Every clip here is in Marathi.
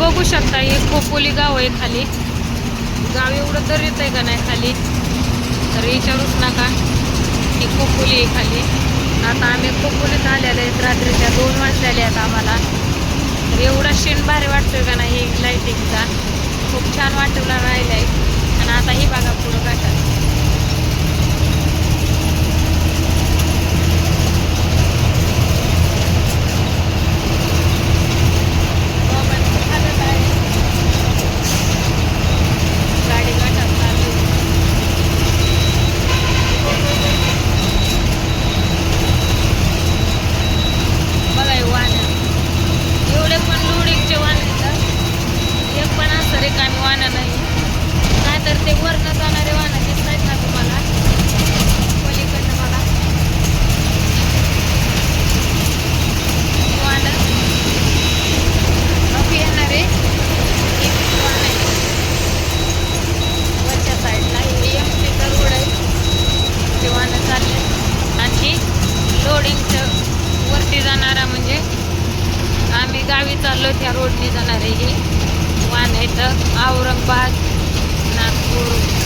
बघू शकता हे खोपोली गाव आहे खाली. गाव एवढं तर येत आहे का नाही खाली? तर विचारूच नका. ही खोपोली आहे खाली. आता आम्ही खोपोलीत आलेले आहेत रात्रीच्या दोन वाजलेले आहेत आम्हाला. तर एवढा शेण भारी वाटतोय का नाही हे लाईटिंगचा खूप छान वाटवला राहिला आहे आणि आता ही बघा पुढं गाठात गाडी गाठात चालू आहे. बघा हे वाहन एवढे पण लोडिंगचे वाहन येतात एक पण असं रिकामी वाहनं नाही नाहीतर ते वरनं जाणारे वाहनं दिसत आहेत ना तुम्हाला पलीकडनं मला ही वाहनं नको येणारे एक वाहन आहे वरच्या साईडला हे एम सीचा रोड आहे ते वाहनं चालले आणि लोडिंगचं वरती जाणारा म्हणजे आम्ही गावी चाललो त्या रोडने जाणार आहे ही वाहन आहेत औरंगाबाद नागपूर.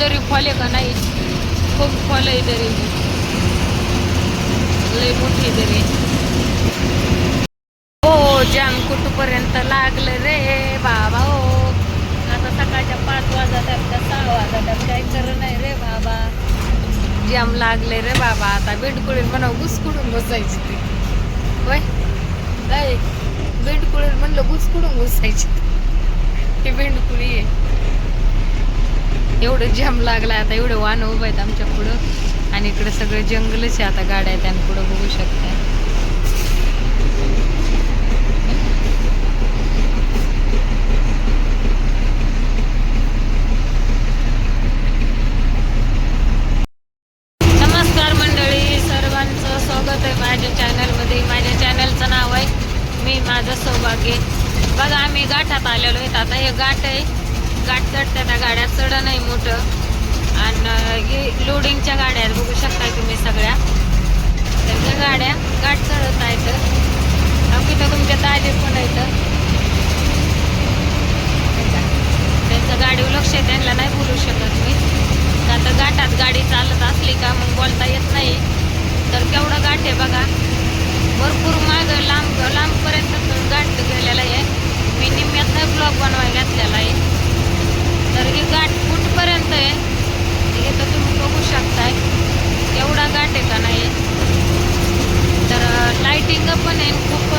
तरी फॉल दरी आहे का नाही? खूप फॉल आहे दरी लई मोठी दरी हो जाम कुठपर्यंत लागलं रे बाबा हो. आता सकाळच्या पाच वाजत का सहा वाजत काय खरं नाही रे बाबा. जाम लागले रे बाबा. आता बेडकुळीत म्हणा घुसकुडून बसायची ती. वय काय? बेंडकुळीत म्हणलं घुसकुडून घुसायची ती. बेंडकुळी आहे. एवढं जाम लागला आता एवढं वाहन उभं आहेत आमच्या पुढं. आणि इकडं सगळं जंगलच आहे आता गाड्या आहेत आणि पुढं बघू शकताय. नमस्कार मंडळी सर्वांचं स्वागत आहे माझ्या चॅनलमध्ये माझ्या चॅनलचं नाव आहे मी माझं सौभाग्य. बघा आम्ही गाठात आलेलो आहेत. आता हे गाठ आहे गाठ चढतात गाड्या चढ नाही मोठं. आणि लोडिंगच्या गाड्या आहेत बघू शकताय तुम्ही सगळ्या. त्यांच्या गाड्या गाठ चढत आहेत. तर तुमच्या ताजे पण आहेत. त्यांचं गाडीवर लक्ष त्यांना नाही बोलू शकत मी. आता गाठात गाडी चालत असली का मग बोलता येत नाही. तर केवढं गाठ आहे बघा. भरपूर माग लांब लांबपर्यंत गाठ गेलेला आहे. मी निम्म्यात ब्लॉक बनवायला घातलेला आहे. तर ही गाठ कुठपर्यंत आहे? हे तर तुम्ही बघू शकताय. एवढा गाठ आहे का नाही? तर लाइटिंग पण आहे. खूप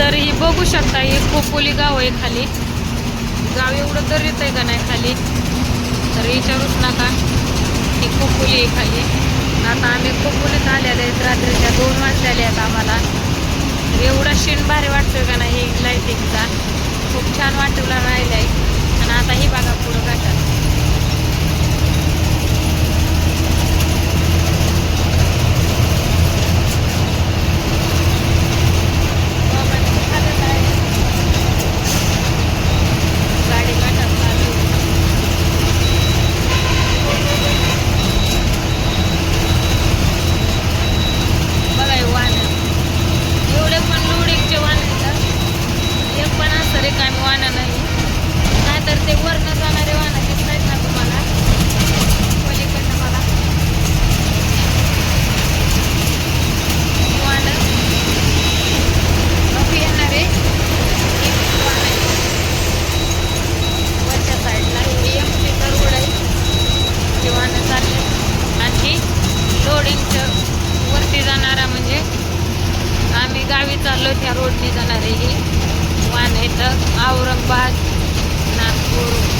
तर ही बघू शकता हे खोपोली गाव आहे खाली. गाव एवढं तर येत आहे का नाही खाली? तर विचारूच नका. ही खोपोली आहे खाली. आता आम्ही खोपोलीत आलेले आहेत रात्रीच्या दोन वाजलेले आहेत आम्हाला. एवढा शेण भारी वाटतोय का नाही लाईटिंगचा खूप छान वाटवला राहिला आहे आणि आता ही बघा पुढं घाटात एक आम्ही वाहन नाही. नाहीतर ते वरनं जाणारे वाहनं दिसत ना तुम्हाला. पलीकडनं मला. वाहन. अभि येणारे वरच्या साईडला हे एम मीटर रोड आहे. ते वाहनं चालले आणखी लोडिंगचं वरती जाणारा म्हणजे आम्ही गावी चाललो त्या रोडने जाणारे आहे ही. वान येतं औरंगाबाद नागपूर.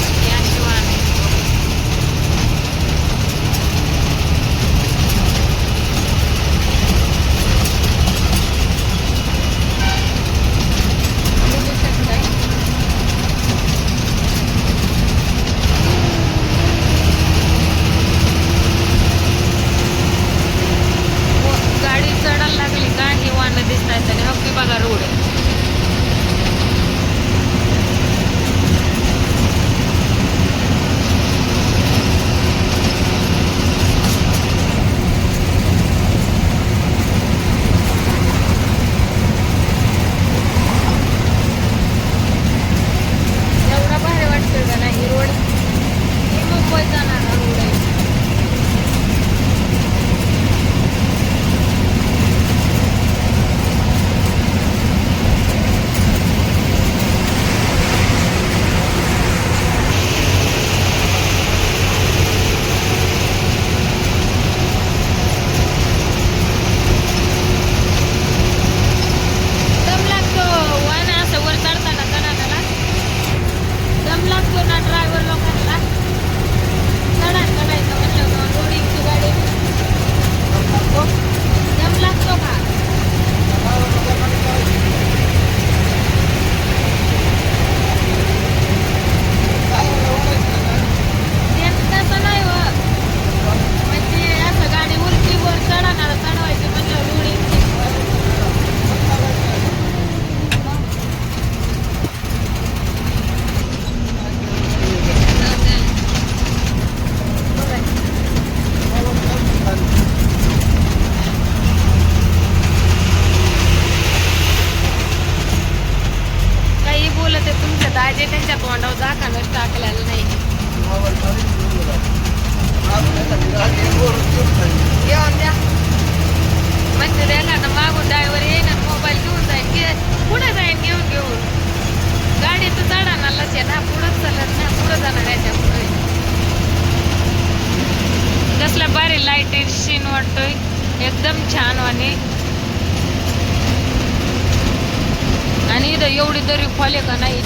आले का नाही?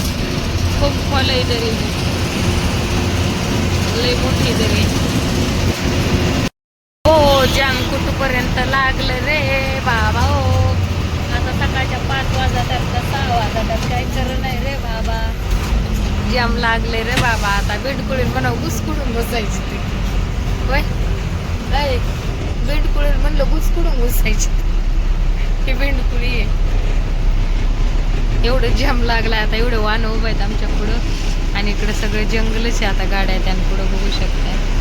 खूप खोल आहे दरी लई मोठी दरी हो जाम कुठपर्यंत लागलं रे बाबा हो. आता सकाळच्या पाच वाजा तर सहा तर जायचं खरं नाही रे बाबा. जाम लागले रे बाबा. आता बेडकुळीत म्हणा घुसकुडून बसायची ती. होय? काय? बेंडकुळीत म्हणलं घुसकुडून घुसायची ही बिंडकुळी आहे. एवढं जाम लागला आता एवढं वाहन उभं आहेत आमच्या पुढं. आणि इकडं सगळं जंगलच आहे आता गाड्या त्या पुढं बघू शकता